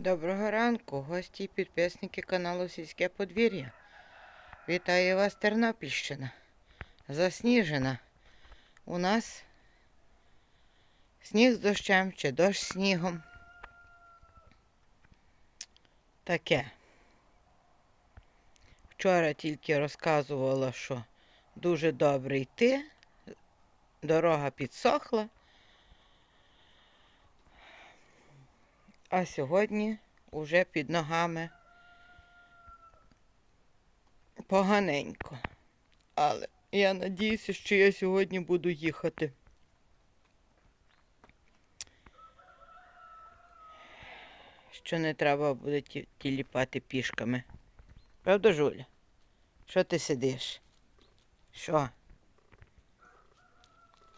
Доброго ранку, гості і підписники каналу Сільське подвір'я. Вітаю вас, Тернопільщина. Засніжена. У нас сніг з дощем чи дощ снігом. Таке. Вчора тільки розказувала, що дуже добре йти. Дорога підсохла. А сьогодні уже під ногами поганенько. Але я надіюся, що я сьогодні буду їхати. Що не треба буде тіліпати пішками. Правда, Жуля? Що ти сидиш? Що?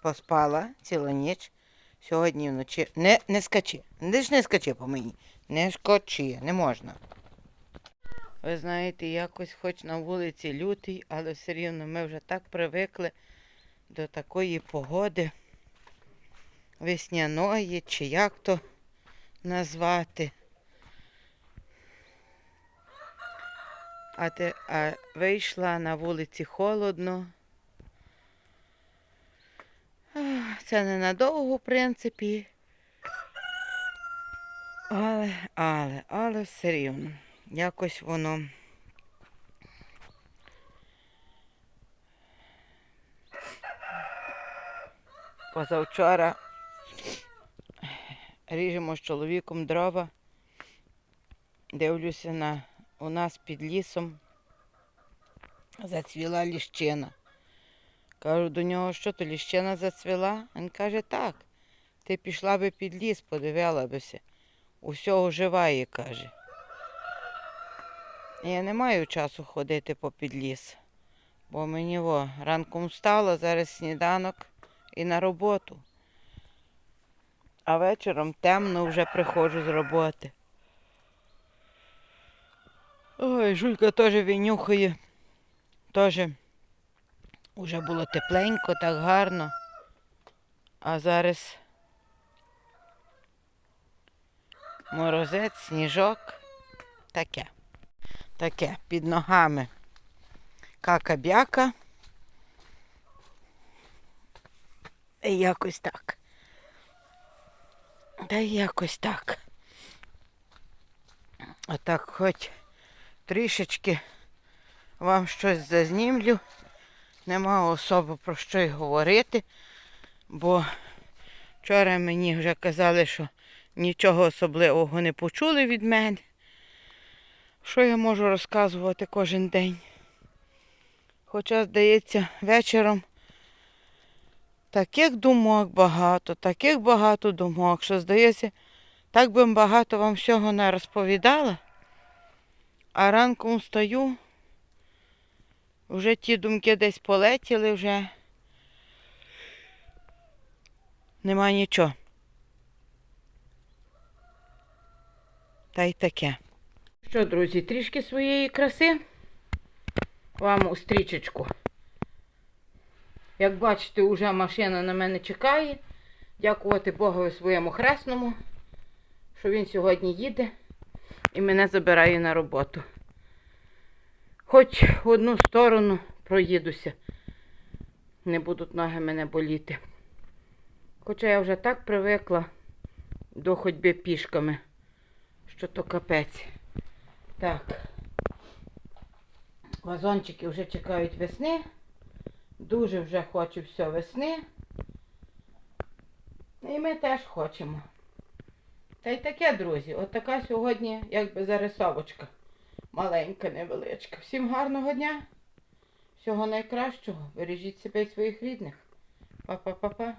Поспала цілу ніч. Сьогодні вночі. Не, не скачи. Де ж не скачи по мені. Не скочи, не можна. Ви знаєте, якось хоч на вулиці лютий, але все рівно ми вже так привикли до такої погоди весняної, чи як то назвати. А, те, а вийшла на вулиці холодно. Це ненадовго, в принципі. Але, але, але все рівно. Якось воно. Позавчора ріжемо з чоловіком дрова. Дивлюся на у нас під лісом зацвіла ліщина. Кажу до нього, що то ліщина зацвіла? Він каже, так. Ти пішла би під ліс, подивила бися. Усього живає, каже. Я не маю часу ходити по підліс, бо мені во, ранком встала, зараз сніданок і на роботу. А вечором темно вже приходжу з роботи. Ой, жулька теж винюхає. Теж уже було тепленько, так гарно. А зараз морозець, сніжок. Таке. Таке під ногами. Кака-бяка. І якось так. Та й якось так. А так хоч трішечки вам щось зазнімлю. Нема особо про що й говорити, бо вчора мені вже казали, що нічого особливого не почули від мене. Що я можу розказувати кожен день? Хоча, здається, вечором таких думок багато, таких багато думок, що, здається, так би багато вам всього не розповідала, а ранком встаю, вже ті думки десь полетіли, вже нема нічого. Та й таке. Що, друзі, трішки своєї краси вам у стрічечку. Як бачите, вже машина на мене чекає. Дякувати Богові своєму хресному, що він сьогодні їде і мене забирає на роботу. Хоч в одну сторону проїдуся, не будуть ноги мене боліти. Хоча я вже так привикла до ходьби пішками, що то капець. Так. Вазончики вже чекають весни. Дуже вже хочу все весни. І ми теж хочемо. Та й таке, друзі, от така сьогодні, якби зарисовочка. Маленька, невеличка. Всім гарного дня. Всього найкращого. Бережіть себе і своїх рідних. Па-па-па-па.